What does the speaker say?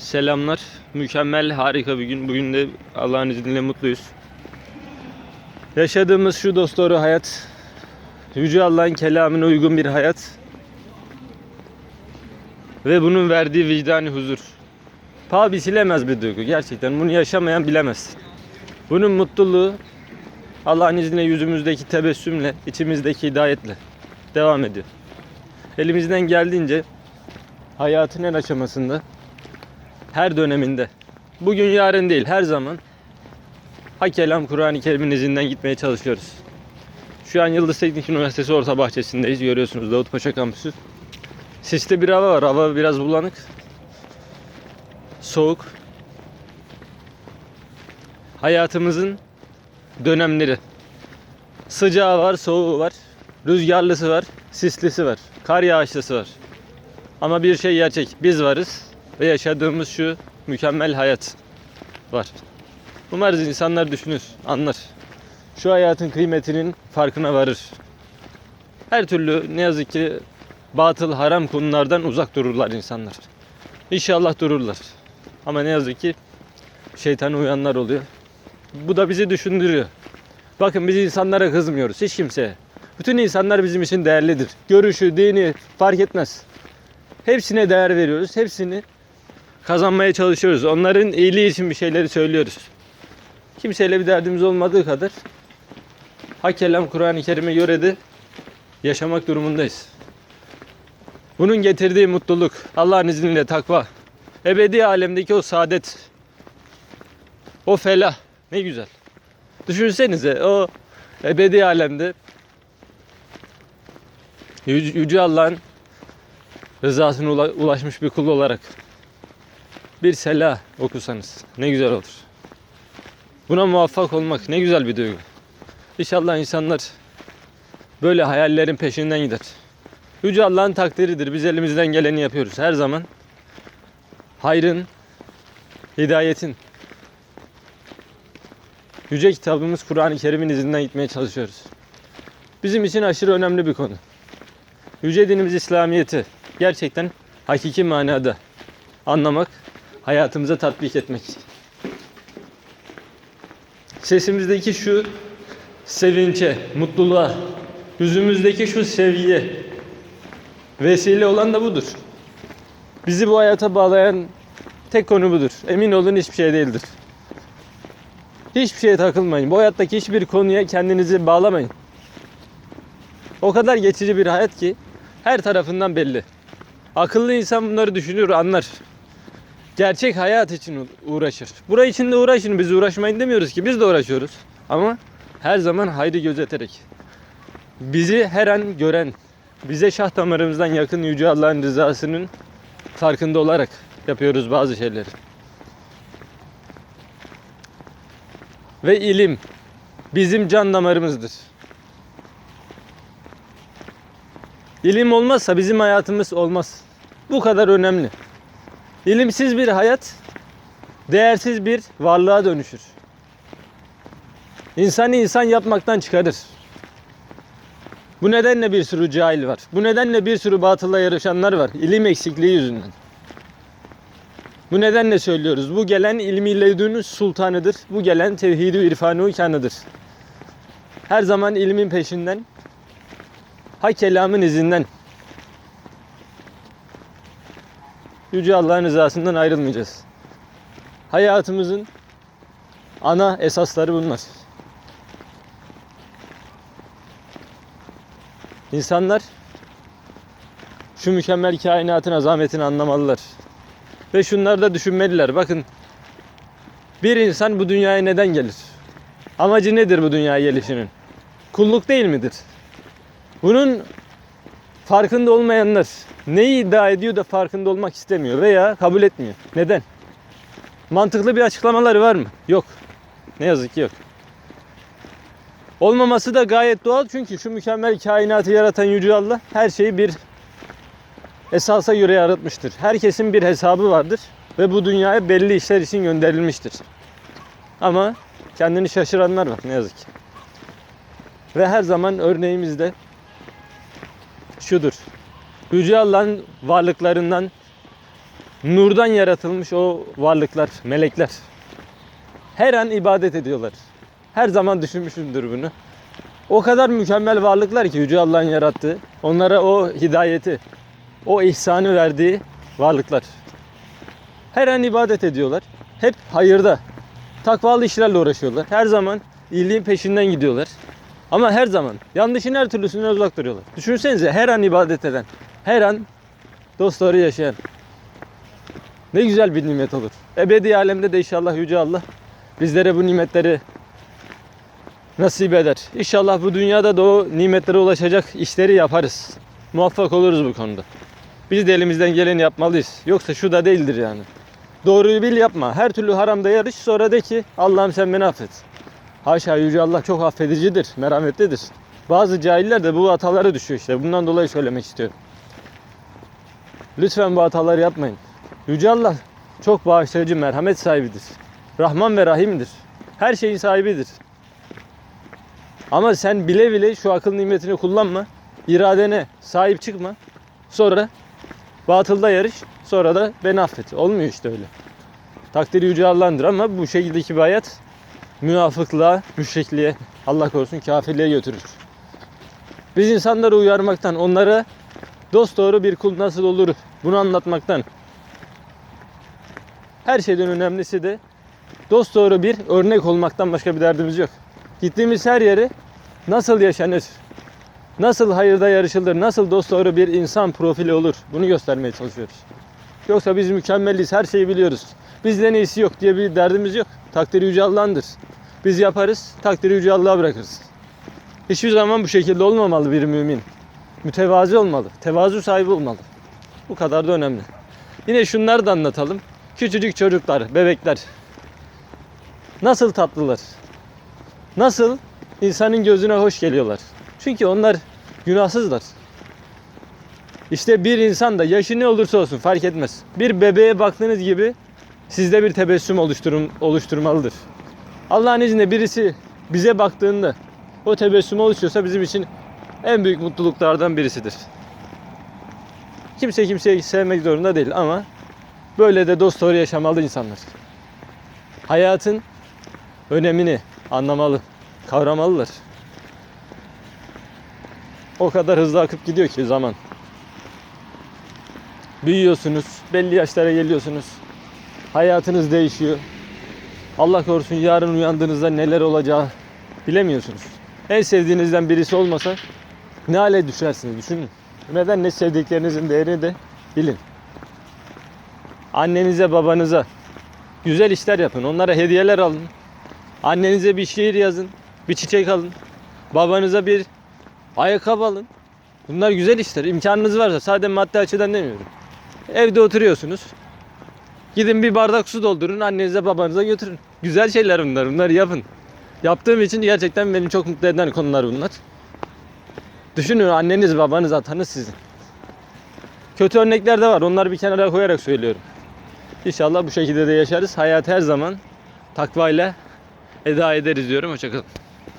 Selamlar. Mükemmel, harika bir gün. Bugün de Allah'ın izniyle mutluyuz. Yaşadığımız şu dosdoğru hayat, Yüce Allah'ın kelamına uygun bir hayat ve bunun verdiği vicdani huzur. Paha biçilemez bir duygu. Gerçekten bunu yaşamayan bilemez. Bunun mutluluğu Allah'ın izniyle yüzümüzdeki tebessümle, içimizdeki hidayetle devam ediyor. Elimizden geldiğince hayatın her aşamasında her döneminde. Bugün yarın değil her zaman Hak Kelam Kur'an-ı Kerim'in izinden gitmeye çalışıyoruz. Şu an Yıldız Teknik Üniversitesi Orta Bahçesi'ndeyiz. Görüyorsunuz Davutpaşa kampüsü. Siste bir hava var. Hava biraz bulanık. Soğuk. Hayatımızın dönemleri. Sıcağı var, soğuğu var. Rüzgarlısı var, sislisi var. Kar yağışlısı var. Ama bir şey gerçek. Biz varız ve yaşadığımız şu mükemmel hayat var. Umarız insanlar düşünür, anlar. Şu hayatın kıymetinin farkına varır. Her türlü ne yazık ki batıl, haram konulardan uzak dururlar insanlar. İnşallah dururlar. Ama ne yazık ki şeytana uyanlar oluyor. Bu da bizi düşündürüyor. Bakın biz insanlara kızmıyoruz, hiç kimseye. Bütün insanlar bizim için değerlidir. Görüşü, dini fark etmez. Hepsine değer veriyoruz. Hepsini kazanmaya çalışıyoruz. Onların iyiliği için bir şeyleri söylüyoruz. Kimseyle bir derdimiz olmadığı kadar hak kelam Kur'an-ı Kerim'e göre de yaşamak durumundayız. Bunun getirdiği mutluluk, Allah'ın izniyle takva, ebedi alemdeki o saadet, o felah ne güzel. Düşünsenize o ebedi alemde Yüce Allah'ın rızasına ula- ulaşmış bir kul olarak bir selah okusanız ne güzel olur. Buna muvaffak olmak ne güzel bir duygu. İnşallah insanlar böyle hayallerin peşinden gider. Yüce Allah'ın takdiridir. Biz elimizden geleni yapıyoruz her zaman. Hayrın, hidayetin, Yüce kitabımız Kur'an-ı Kerim'in izinden gitmeye çalışıyoruz. Bizim için aşırı önemli bir konu. Yüce dinimiz İslamiyet'i gerçekten hakiki manada anlamak, hayatımıza tatbik etmek. Sesimizdeki şu sevinçe, mutluluğa, yüzümüzdeki şu sevgiye vesile olan da budur. Bizi bu hayata bağlayan tek konu budur. Emin olun hiçbir şey değildir. Hiçbir şeye takılmayın. Bu hayattaki hiçbir konuya kendinizi bağlamayın. O kadar geçici bir hayat ki her tarafından belli. Akıllı insan bunları düşünür, anlar. Gerçek hayat için uğraşır. Burayı için de uğraşın. Biz uğraşmayın demiyoruz ki. Biz de uğraşıyoruz. Ama her zaman hayrı gözeterek. Bizi her an gören, bize şah damarımızdan yakın Yüce Allah'ın rızasının farkında olarak yapıyoruz bazı şeyleri. Ve ilim bizim can damarımızdır. İlim olmazsa bizim hayatımız olmaz. Bu kadar önemli. İlimsiz bir hayat değersiz bir varlığa dönüşür. İnsanı insan yapmaktan çıkarır. Bu nedenle bir sürü cahil var. Bu nedenle bir sürü batılla yarışanlar var. İlim eksikliği yüzünden. Bu nedenle söylüyoruz. Bu gelen ilmi ledünün sultanıdır. Bu gelen tevhid-i irfanı kanıdır. Her zaman ilmin peşinden, hak kelamın izinden Yüce Allah'ın rızasından ayrılmayacağız. Hayatımızın ana esasları bunlar. İnsanlar şu mükemmel kainatın azametini anlamalılar. Ve şunları da düşünmeliler. Bakın bir insan bu dünyaya neden gelir? Amacı nedir bu dünyaya gelişinin? Kulluk değil midir? Bunun farkında olmayanlar neyi iddia ediyor da farkında olmak istemiyor veya kabul etmiyor. Neden? Mantıklı bir açıklamaları var mı? Yok. Ne yazık ki yok. Olmaması da gayet doğal çünkü şu mükemmel kainatı yaratan Yüce Allah her şeyi bir esasa göre yaratmıştır. Herkesin bir hesabı vardır ve bu dünyaya belli işler için gönderilmiştir. Ama kendini şaşıranlar var ne yazık ki. Ve her zaman örneğimiz de şudur. Yüce Allah'ın varlıklarından nurdan yaratılmış o varlıklar, melekler. Her an ibadet ediyorlar. Her zaman düşünmüşümdür bunu. O kadar mükemmel varlıklar ki Yüce Allah'ın yarattığı. Onlara o hidayeti, o ihsanı verdiği varlıklar. Her an ibadet ediyorlar. Hep hayırda. Takvalı işlerle uğraşıyorlar. Her zaman iyiliğin peşinden gidiyorlar. Ama her zaman yanlışın her türlüsünden uzak duruyorlar. Düşünsenize her an ibadet eden, her an dostları yaşayan. Ne güzel bir nimet olur. Ebedi alemde de inşallah Yüce Allah bizlere bu nimetleri nasip eder. İnşallah bu dünyada da o nimetlere ulaşacak işleri yaparız. Muvaffak oluruz bu konuda. Biz de elimizden geleni yapmalıyız. Yoksa şu da değildir yani. Doğruyu bil yapma. Her türlü haramda yarış sonra de ki Allah'ım sen beni affet. Haşa Yüce Allah çok affedicidir, merhametlidir. Bazı cahiller de bu hatalara düşüyor işte. Bundan dolayı söylemek istiyorum. Lütfen bu hataları yapmayın. Yüce Allah çok bağışlayıcı, merhamet sahibidir. Rahman ve Rahim'dir. Her şeyin sahibidir. Ama sen bile bile şu akıl nimetini kullanma. İradene sahip çıkma. Sonra batılda yarış. Sonra da beni affet. Olmuyor işte öyle. Takdiri Yüce Allah'ındır ama bu şekildeki bir hayat münafıklığa, müşrikliğe, Allah korusun kafirliğe götürür. Biz insanları uyarmaktan, onlara dost doğru bir kul nasıl olur bunu anlatmaktan. Her şeyden önemlisi de dost doğru bir örnek olmaktan başka bir derdimiz yok. Gittiğimiz her yere nasıl yaşanır, nasıl hayırda yarışılır, nasıl dost doğru bir insan profili olur bunu göstermeye çalışıyoruz. Yoksa biz mükemmeliz, her şeyi biliyoruz. Bizde neyisi yok diye bir derdimiz yok. Takdiri Yüce Allah'ındır. Biz yaparız, takdiri Yüce Allah'a bırakırız. Hiçbir zaman bu şekilde olmamalı bir mümin. Mütevazi olmalı, tevazu sahibi olmalı. Bu kadar da önemli. Yine şunları da anlatalım. Küçücük çocuklar, bebekler. Nasıl tatlılar. Nasıl insanın gözüne hoş geliyorlar. Çünkü onlar günahsızlar. İşte bir insan da yaşı ne olursa olsun fark etmez. Bir bebeğe baktığınız gibi sizde bir tebessüm oluşturun, oluşturmalıdır. Allah'ın izniyle birisi bize baktığında o tebessüm oluşuyorsa bizim için en büyük mutluluklardan birisidir. Kimse kimseyi sevmek zorunda değil ama böyle de dost doğru yaşamalı insanlar. Hayatın önemini anlamalı, kavramalılar. O kadar hızlı akıp gidiyor ki zaman. Büyüyorsunuz, belli yaşlara geliyorsunuz. Hayatınız değişiyor. Allah korusun yarın uyandığınızda neler olacağı bilemiyorsunuz. En sevdiğinizden birisi olmasa ne hale düşersiniz düşünün. Neden ne sevdiklerinizin değerini de bilin. Annenize babanıza güzel işler yapın. Onlara hediyeler alın. Annenize bir şiir yazın. Bir çiçek alın. Babanıza bir ayakkabı alın. Bunlar güzel işler. İmkanınız varsa sadece maddi açıdan demiyorum. Evde oturuyorsunuz. Gidin bir bardak su doldurun annenize babanıza götürün. Güzel şeyler bunlar. Bunları yapın. Yaptığım için gerçekten beni çok mutlu eden konular bunlar. Düşünün anneniz babanız atanız sizin. Kötü örnekler de var. Onları bir kenara koyarak söylüyorum. İnşallah bu şekilde de yaşarız. Hayat her zaman takvayla eda ederiz diyorum. Hoşçakalın.